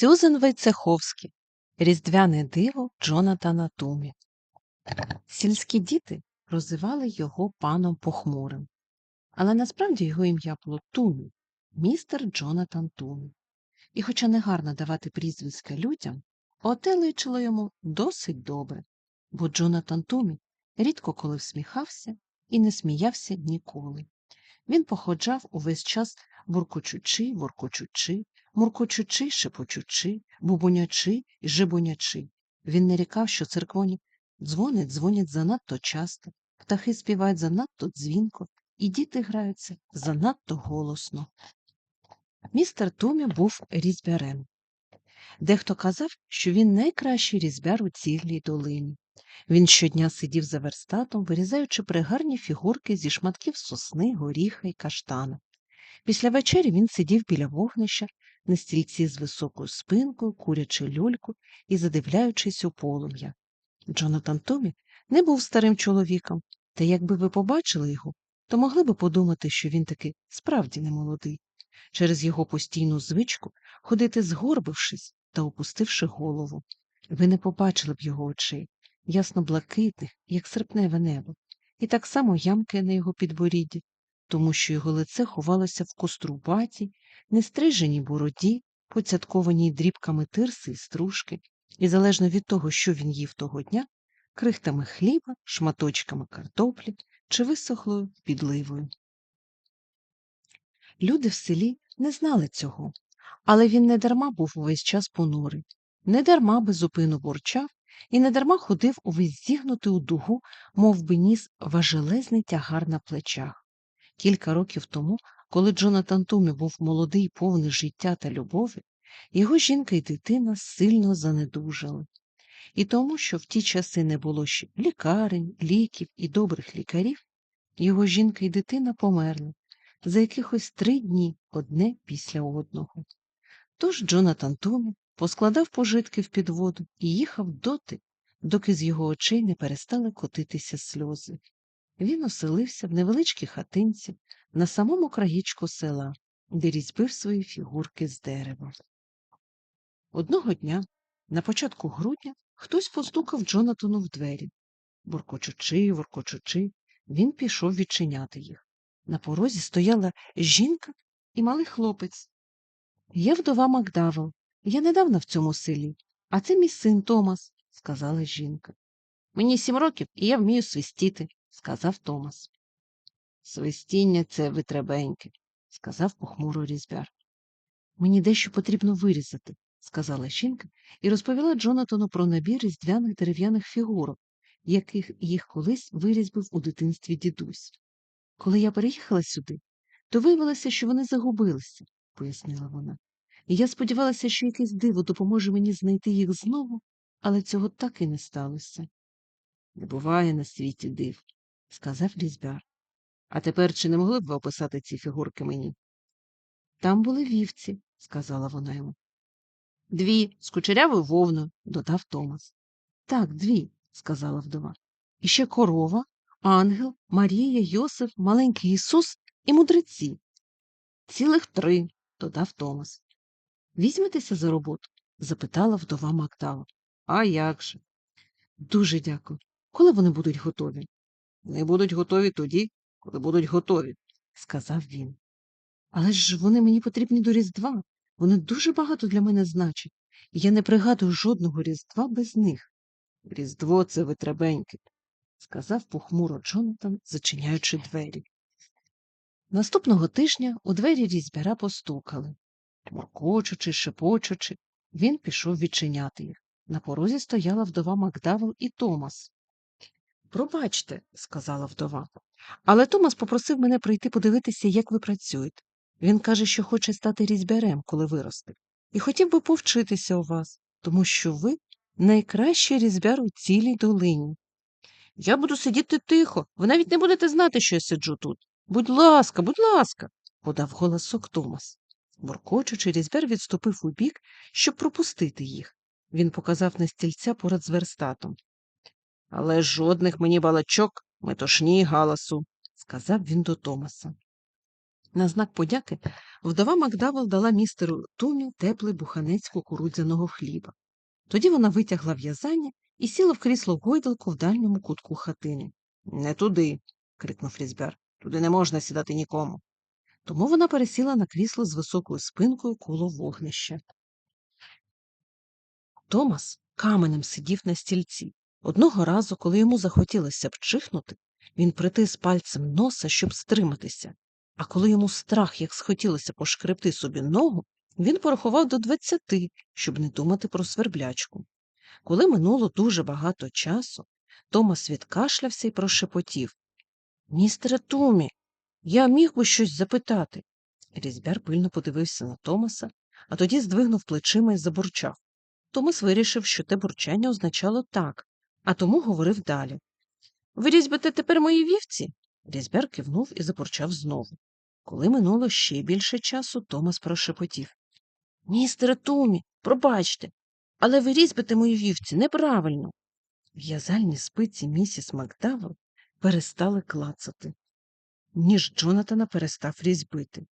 Сюзен Войцеховський Різдвяне диво Джонатана Тумі. Сільські діти прозивали його паном похмурим, але насправді його ім'я було Тумі, містер Джонатан Тумі. І хоча не гарно давати прізвиська людям, оте личило йому досить добре, бо Джонатан Тумі рідко коли всміхався і не сміявся ніколи. Він походжав увесь час буркочучи, воркочучи, муркочучи, шепочучи, бубонячи і жебонячи. Він нарікав, що церквоні дзвони дзвонять занадто часто, птахи співають занадто дзвінко, і діти граються занадто голосно. Містер Тумі був різьбярем. Дехто казав, що він найкращий різьбяр у цілій долині. Він щодня сидів за верстатом, вирізаючи пригарні фігурки зі шматків сосни, горіха й каштана. Після вечері він сидів біля вогнища на стільці з високою спинкою, курячи люльку і задивляючись у полум'я. Джонатан Томі не був старим чоловіком, та якби ви побачили його, то могли би подумати, що він таки справді немолодий, через його постійну звичку ходити згорбившись та опустивши голову. Ви не побачили б його очей, ясно блакитних, як серпневе небо, і так само ямки на його підборідді, тому що його лице ховалося в кострубатій, нестриженій бороді, поцяткованій дрібками тирси і стружки, і залежно від того, що він їв того дня, крихтами хліба, шматочками картоплі чи висохлою підливою. Люди в селі не знали цього, але він недарма був увесь час понурий, недарма безупину бурчав і недарма ходив увесь зігнутий у дугу, мов би ніс важелезний тягар на плечах. Кілька років тому, коли Джонатан Тумі був молодий, повний життя та любові, його жінка і дитина сильно занедужали. І тому, що в ті часи не було ще лікарень, ліків і добрих лікарів, його жінка і дитина померли за якихось три дні одне після одного. Тож Джонатан Томі поскладав пожитки в підводу і їхав доти, доки з його очей не перестали котитися сльози. Він оселився в невеличкій хатинці на самому краєчку села, де різьбив свої фігурки з дерева. Одного дня, на початку грудня, хтось постукав Джонатану в двері. Буркочучи, воркочучи, він пішов відчиняти їх. На порозі стояла жінка і малий хлопець. Я вдова Макдавел. Я недавно в цьому селі, а це мій син Томас, сказала жінка. Мені сім років, і я вмію свистіти, сказав Томас. Свистіння це витребеньке, сказав похмуро різьбяр. Мені дещо потрібно вирізати, сказала жінка і розповіла Джонатану про набір різдвяних дерев'яних фігурок, яких їх колись вирізбив у дитинстві дідусь. Коли я переїхала сюди, то виявилося, що вони загубилися, пояснила вона. І я сподівалася, що якесь диво допоможе мені знайти їх знову, але цього так і не сталося. Не буває на світі див, сказав різьбяр. А тепер чи не могли б ви описати ці фігурки мені? Там були вівці, сказала вона йому. Дві з кучерявою вовною, додав Томас. Так, дві, сказала вдова. І ще корова, ангел, Марія, Йосиф, маленький Ісус і мудреці. Цілих три, додав Томас. Візьметеся за роботу? запитала вдова Макдава. А як же? Дуже дякую. Коли вони будуть готові? Вони будуть готові тоді, коли будуть готові, сказав він. Але ж вони мені потрібні до Різдва. Вони дуже багато для мене значать, і я не пригадую жодного Різдва без них. Різдво це витребеньке, сказав похмуро Джонатан, зачиняючи двері. Наступного тижня у двері різьбяра постукали. Моркочучи, шепочучи, він пішов відчиняти їх. На порозі стояла вдова Макдавел і Томас. Пробачте, сказала вдова, але Томас попросив мене прийти подивитися, як ви працюєте. Він каже, що хоче стати різьбярем, коли виросте, і хотів би повчитися у вас, тому що ви найкращий різьбяр у цілій долині. Я буду сидіти тихо, ви навіть не будете знати, що я сиджу тут. Будь ласка, будь ласка, подав голосок Томас. Буркочучи, різьбяр відступив у бік, щоб пропустити їх. Він показав на стільця поряд з верстатом. Але жодних мені балачок, метошні галасу, сказав він до Томаса. На знак подяки вдова Макдавел дала містеру Тумі теплий буханець кукурудзяного хліба. Тоді вона витягла в'язання і сіла в крісло гойдалку в дальньому кутку хатини. Не туди. крикнув Різбер. Туди не можна сідати нікому. Тому вона пересіла на крісло з високою спинкою коло вогнища. Томас каменем сидів на стільці. Одного разу, коли йому захотілося б чихнути, він притис пальцем носа, щоб стриматися, а коли йому страх як схотілося пошкребти собі ногу, він порахував до двадцяти, щоб не думати про сверблячку. Коли минуло дуже багато часу, Томас відкашлявся і прошепотів Містере Тумі, я міг би щось запитати. Різьбяр пильно подивився на Томаса, а тоді здвигнув плечима і забурчав. Томас вирішив, що те бурчання означало так, а тому говорив далі. Ви різьбите тепер мої вівці? Різьбяр кивнув і забурчав знову. Коли минуло ще більше часу, Томас прошепотів. Містере Тумі, пробачте, але ви різьбите мої вівці неправильно. В'язальні спиці місіс Макдавел перестали клацати. Ніж Джонатана перестав різьбити.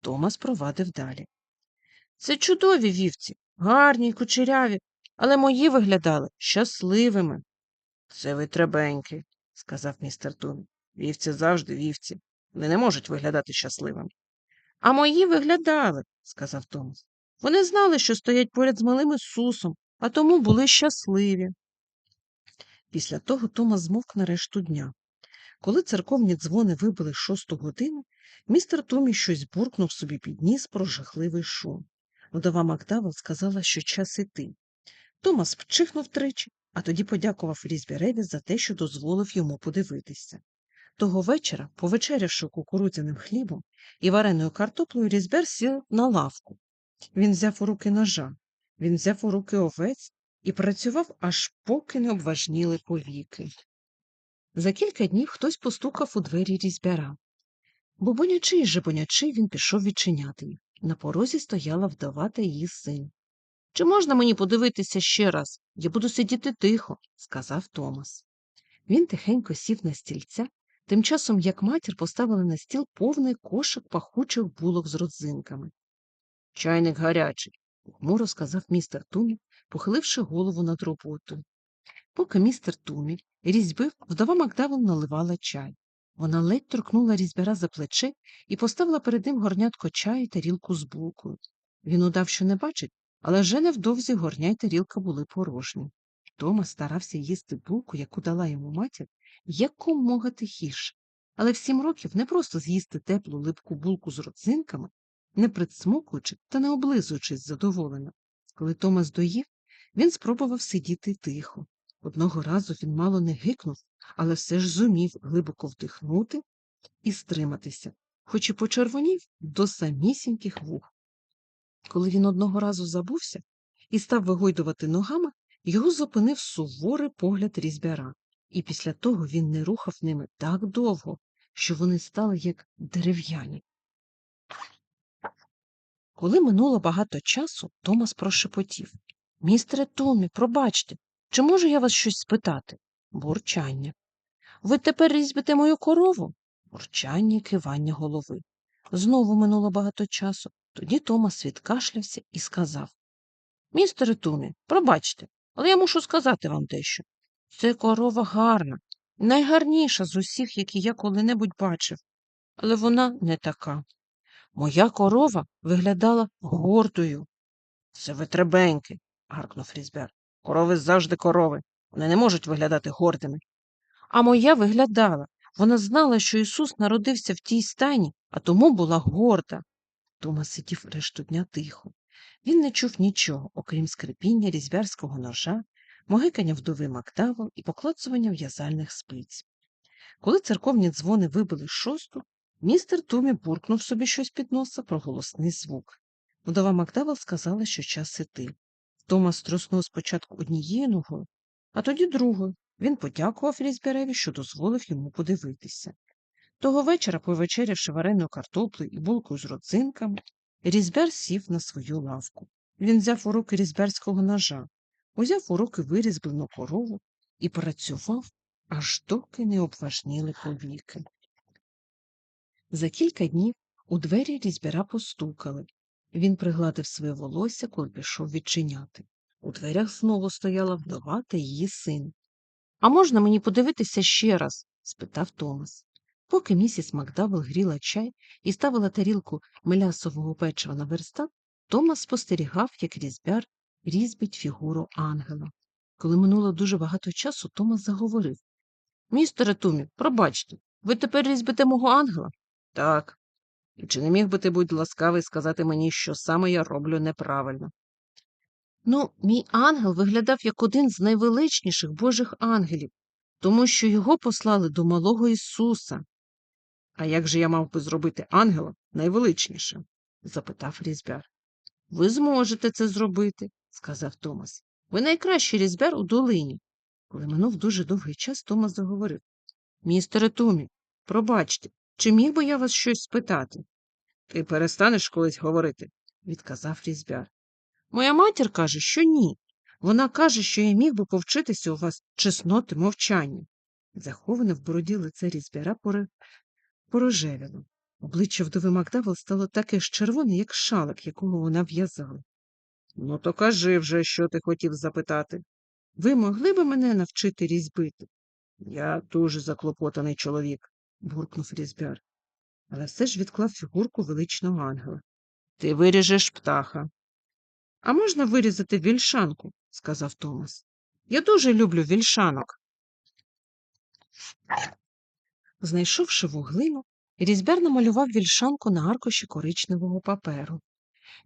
Томас провадив далі. Це чудові вівці, гарні й кучеряві, але мої виглядали щасливими. Це ви требеньки, сказав містер Тумі. Вівці завжди вівці. Вони не можуть виглядати щасливими. А мої виглядали, сказав Томас. Вони знали, що стоять поряд з малим Ісусом, а тому були щасливі. Після того Томас змовк на решту дня. Коли церковні дзвони вибили шосту годину, містер Томі щось буркнув собі під ніс про жахливий шум. Вдова Макдавел сказала, що час іти. Томас вчихнув тричі, а тоді подякував Різбіреві за те, що дозволив йому подивитися. Того вечора, повечерявши кукурудзяним хлібом і вареною картоплею, Різбер сів на лавку. Він взяв у руки ножа, він взяв у руки овець і працював, аж поки не обважніли повіки. За кілька днів хтось постукав у двері різьбяра. Бобонячи й жебонячи він пішов відчиняти їх. На порозі стояла вдова та її син. Чи можна мені подивитися ще раз? Я буду сидіти тихо, сказав Томас. Він тихенько сів на стільця, тим часом як матір поставила на стіл повний кошик пахучих булок з родзинками. Чайник гарячий, хмуро сказав містер Тумі, похиливши голову над роботою. Поки містер Тумі різьбив, вдова Макдавел наливала чай. Вона ледь торкнула різьбяра за плече і поставила перед ним горнятко чаю і тарілку з булкою. Він удав, що не бачить, але вже невдовзі горня й тарілка були порожні. Тома старався їсти булку, яку дала йому матір, якомога тихіше. Але в сім років не просто з'їсти теплу липку булку з родзинками, не присмокуючи та не облизуючись задоволено. Коли Томас доїв, він спробував сидіти тихо. Одного разу він мало не гикнув, але все ж зумів глибоко вдихнути і стриматися, хоч і почервонів до самісіньких вух. Коли він одного разу забувся і став вигойдувати ногами, його зупинив суворий погляд різьбяра, і після того він не рухав ними так довго, що вони стали як дерев'яні. Коли минуло багато часу, Томас прошепотів Містере Томі, пробачте, чи можу я вас щось спитати? Бурчання. Ви тепер різьбите мою корову? Бурчання кивання голови. Знову минуло багато часу. Тоді Томас відкашлявся і сказав Містере Тумі, пробачте, але я мушу сказати вам дещо. Це корова гарна, найгарніша з усіх, які я коли-небудь бачив, але вона не така. Моя корова виглядала гордою. Це витребеньки, гаркнув Різбер. Корови завжди корови. Вони не можуть виглядати гордими. А моя виглядала. Вона знала, що Ісус народився в тій стані, а тому була горда. Тома сидів решту дня тихо. Він не чув нічого, окрім скрипіння різьбярського ножа, могикання вдови Макдавел і поклацування в'язальних спиць. Коли церковні дзвони вибили шосту, містер Томі буркнув собі щось під носа про голосний звук. Вдова Макдавел сказала, що час іти. Томас струснув спочатку однією ногою, а тоді другою. Він подякував різьбяреві, що дозволив йому подивитися. Того вечора, повечерявши вареною картоплею і булкою з родзинками, різьбяр сів на свою лавку. Він взяв у руки різьбярського ножа, узяв у руки вирізблену корову і працював, аж доки не обважніли повіки. За кілька днів У двері різьбяра постукали. Він пригладив своє волосся, коли пішов відчиняти. У дверях знову стояла вдова та її син. А можна мені подивитися ще раз? спитав Томас. Поки місіс Макдавел гріла чай і ставила тарілку мелясового печива на верстат, Томас спостерігав, як різьбяр різьбить фігуру ангела. Коли минуло дуже багато часу, Томас заговорив Містере Тумі, пробачте, ви тепер різьбите мого ангела? Так. І чи не міг би ти будь ласкавий сказати мені, що саме я роблю неправильно? Ну, мій ангел виглядав як один з найвеличніших божих ангелів, тому що його послали до малого Ісуса. А як же я мав би зробити ангела найвеличнішим? запитав різьбяр. Ви зможете це зробити, сказав Томас. Ви найкращий різьбяр у долині. Коли минув дуже довгий час, Томас заговорив Містере Тумі, пробачте, чи міг би я вас щось спитати? Ти перестанеш колись говорити, відказав різьбяр. Моя матір каже, що ні. Вона каже, що я міг би повчитися у вас чесноти мовчання. Заховане в бороді лице різьбяра. Порожевіло. Обличчя вдови Макдавел стало таке ж червоне, як шалик, якого вона в'язала. Ну, то кажи вже, що ти хотів запитати. Ви могли би мене навчити різьбити? Я дуже заклопотаний чоловік, буркнув різьбяр, але все ж відклав фігурку величного ангела. Ти виріжеш птаха. А можна вирізати вільшанку, сказав Томас. Я дуже люблю вільшанок. Знайшовши вуглину, різьбяр намалював вільшанку на аркуші коричневого паперу.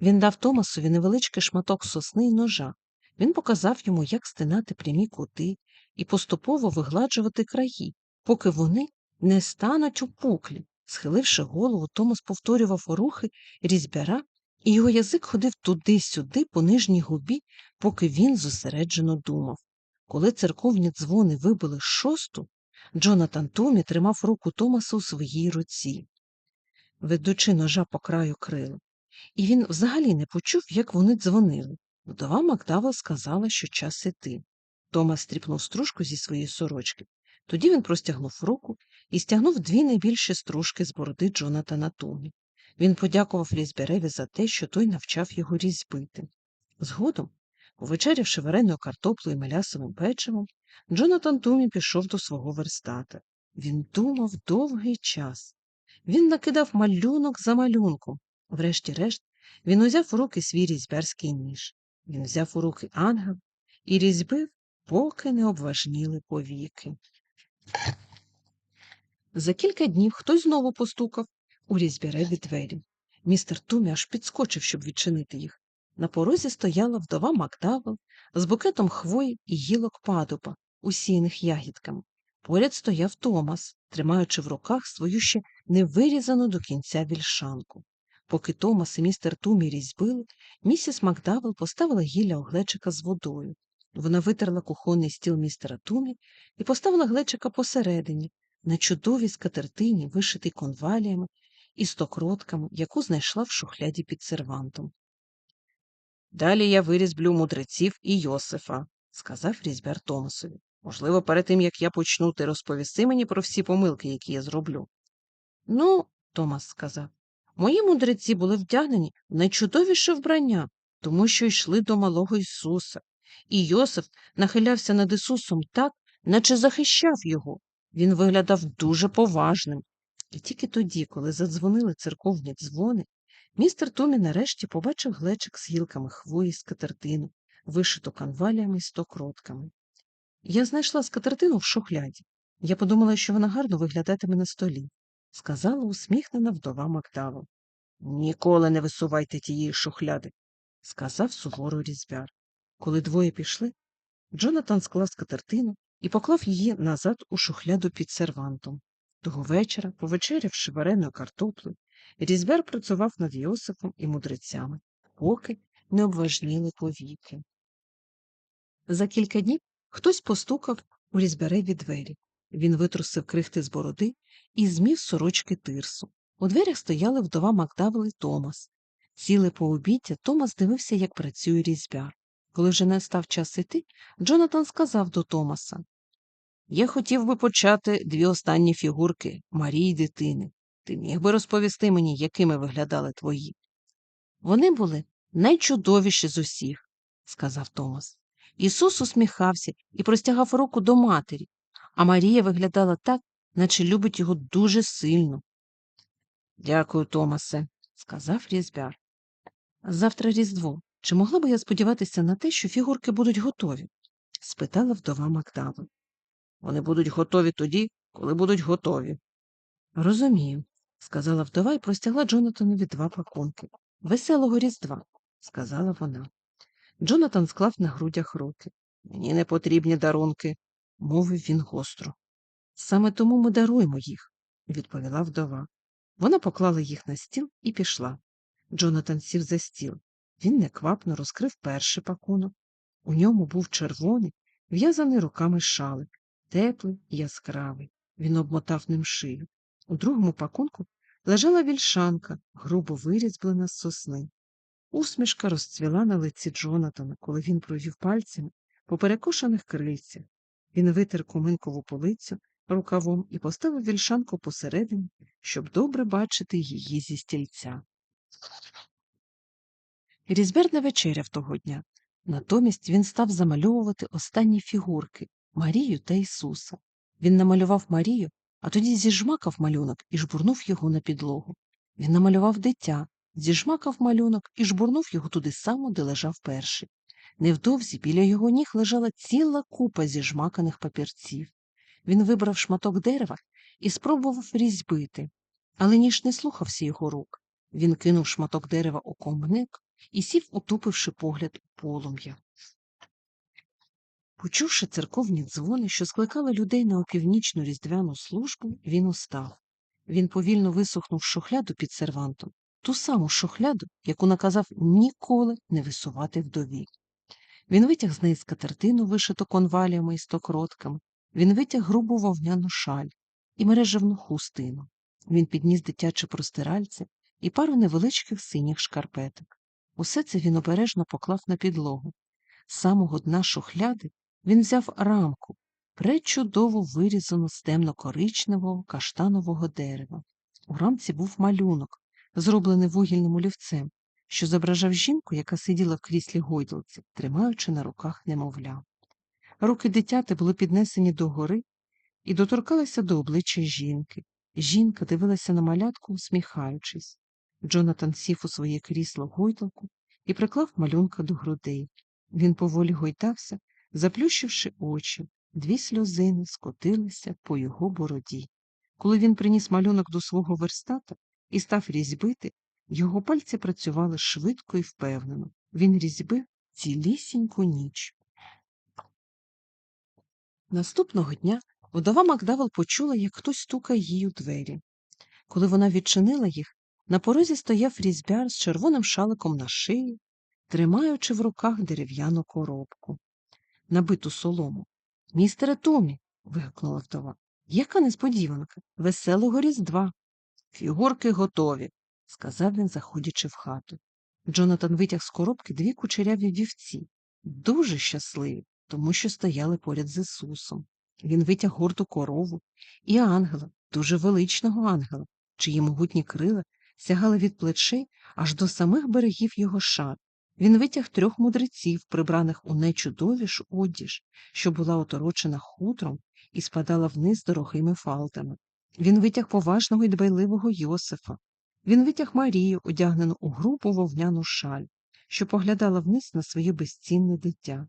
Він дав Томасові невеличкий шматок сосни й ножа. Він показав йому, як стинати прямі кути і поступово вигладжувати краї, поки вони не стануть опуклі. Схиливши голову, Томас повторював рухи різьбяра, і його язик ходив туди-сюди по нижній губі, поки він зосереджено думав. Коли церковні дзвони вибили шосту, Джонатан Томі тримав руку Томаса у своїй руці, ведучи ножа по краю крила, і він взагалі не почув, як вони дзвонили. Вдова Макдавел сказала, що час іти. Томас стріпнув стружку зі своєї сорочки. Тоді він простягнув руку і стягнув дві найбільші стружки з бороди Джонатана Томі. Він подякував різьбяреві за те, що той навчав його різьбити. Згодом, повечерявши вареною картоплею і мелясовим печивом, Джонатан Томі пішов до свого верстата. Він думав довгий час. Він накидав малюнок за малюнком. Врешті-решт, він узяв у руки свій різьбярський ніж. Він взяв у руки ангел і різьбив, поки не обважніли повіки. За кілька днів хтось знову постукав у різьбяреві двері. Містер Тумі аж підскочив, щоб відчинити їх. На порозі стояла вдова Макдавел з букетом хвої і гілок падуба, усіяних ягідками. Поряд стояв Томас, тримаючи в руках свою ще не вирізану до кінця вільшанку. Поки Томас і містер Тумі різьбили, місіс Макдавел поставила гілля у глечика з водою. Вона витерла кухонний стіл містера Тумі і поставила глечика посередині, на чудовій скатертині, вишитий конваліями і стокротками, яку знайшла в шухляді під сервантом. Далі я вирізблю мудреців і Йосифа, сказав різьбяр Томасові. Можливо, перед тим як я почну, ти розповісти мені про всі помилки, які я зроблю. Ну, Томас сказав, мої мудреці були вдягнені в найчудовіше вбрання, тому що йшли до малого Ісуса, і Йосиф нахилявся над Ісусом так, наче захищав його. Він виглядав дуже поважним. І тільки тоді, коли задзвонили церковні дзвони, містер Томі нарешті побачив глечик з гілками хвої з катертину, вишиту канваліями і стокротками. Я знайшла скатертину в шухляді. Я подумала, що вона гарно виглядатиме на столі, сказала усміхнена вдова Макдавел. Ніколи не висувайте тієї шухляди, сказав суворо різьбяр. Коли двоє пішли, Джонатан склав скатертину і поклав її назад у шухляду під сервантом. Того вечора, повечерявши вареною картоплею, різьбяр працював над Йосифом і мудрецями, поки не обважніли повіки. За кілька днів хтось постукав у різьбяреві двері. Він витрусив крихти з бороди і змів сорочки тирсу. У дверях стояли вдова Макдавел і Томас. Ціле пообіддя Томас дивився, як працює різьбяр. Коли вже не став час іти, Джонатан сказав до Томаса Я хотів би почати дві останні фігурки Марії дитини. Ти міг би розповісти мені, якими виглядали твої? Вони були найчудовіші з усіх, сказав Томас. Ісус усміхався і простягав руку до матері, а Марія виглядала так, наче любить його дуже сильно. Дякую, Томасе, сказав різьбяр. Завтра Різдво. Чи могла би я сподіватися на те, що фігурки будуть готові? спитала вдова Макдава. Вони будуть готові тоді, коли будуть готові. Розумію, сказала вдова і простягла Джонатанові два пакунки. Веселого Різдва, сказала вона. Джонатан склав на грудях руки. Мені не потрібні дарунки, мовив він гостро. Саме тому ми даруємо їх, відповіла вдова. Вона поклала їх на стіл і пішла. Джонатан сів за стіл. Він неквапно розкрив перший пакунок. У ньому був червоний, в'язаний руками шалик, теплий і яскравий. Він обмотав ним шию. У другому пакунку лежала вільшанка, грубо вирізблена з сосни. Усмішка розцвіла на лиці Джонатана, коли він провів пальцями по перекошених крильцях. Він витер куминкову полицю рукавом і поставив вільшанку посередині, щоб добре бачити її зі стільця. Різбер не вечеряв того дня. Натомість він став замальовувати останні фігурки Марію та Ісуса. Він намалював Марію, а тоді зіжмакав малюнок і жбурнув його на підлогу. Він намалював дитя, зіжмакав малюнок і жбурнув його туди само, де лежав перший. Невдовзі біля його ніг лежала ціла купа зіжмаканих папірців. Він вибрав шматок дерева і спробував різьбити, але ніж не слухався його рук. Він кинув шматок дерева у комник і сів, утупивши погляд у полум'я. Почувши церковні дзвони, що скликали людей на опівнічну різдвяну службу, він устав. Він повільно висохнув шухляду під сервантом, ту саму шухляду, яку наказав ніколи не висувати вдові. Він витяг з неї скатертину, вишиту конваліями і стокротками, він витяг грубу вовняну шаль і мережевну хустину. Він підніс дитяче простиральце і пару невеличких синіх шкарпеток. Усе це він обережно поклав на підлогу. З самого дна шухляди він взяв рамку, пречудово вирізану з темно-коричневого каштанового дерева. У рамці був малюнок, зроблений вугільним олівцем, що зображав жінку, яка сиділа в кріслі гойдалці, тримаючи на руках немовля. Руки дитяти були піднесені догори і доторкалися до обличчя жінки. Жінка дивилася на малятку, усміхаючись. Джонатан сів у своє крісло гойдалку і приклав малюнка до грудей. Він поволі гойдався, заплющивши очі, дві сльозини скотилися по його бороді. Коли він приніс малюнок до свого верстата і став різьбити, його пальці працювали швидко і впевнено. Він різьбив цілісіньку ніч. Наступного дня вдова Макдавел почула, як хтось стукає їй у двері. Коли вона відчинила їх, на порозі стояв різьбяр з червоним шаликом на шиї, тримаючи в руках дерев'яну коробку, набиту солому. Містере Томі. вигукнула вдова. Яка несподіванка, веселого різдва. Фігурки готові, сказав він, заходячи в хату. Джонатан витяг з коробки дві кучеряві вівці, дуже щасливі, тому що стояли поряд з Ісусом. Він витяг горду корову і ангела, дуже величного ангела, чиї могутні крила сягали від плечей аж до самих берегів його шат. Він витяг трьох мудреців, прибраних у найчудовішу одіж, що була оторочена хутром і спадала вниз дорогими фалтами. Він витяг поважного і дбайливого Йосифа. Він витяг Марію, одягнену у грубу вовняну шаль, що поглядала вниз на своє безцінне дитя.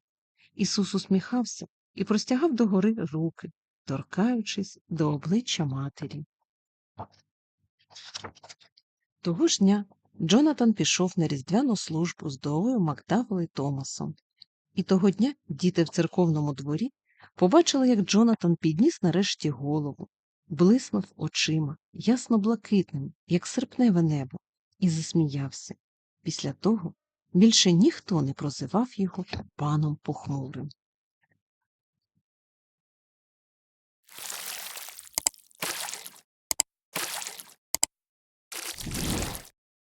Ісус усміхався і простягав догори руки, торкаючись до обличчя матері. Того ж дня Джонатан пішов на різдвяну службу з Довою Макдавел Томасом. І того дня діти в церковному дворі побачили, як Джонатан підніс нарешті голову, блиснув очима, ясно блакитним, як серпневе небо, і засміявся. Після того більше ніхто не прозивав його паном похмурим.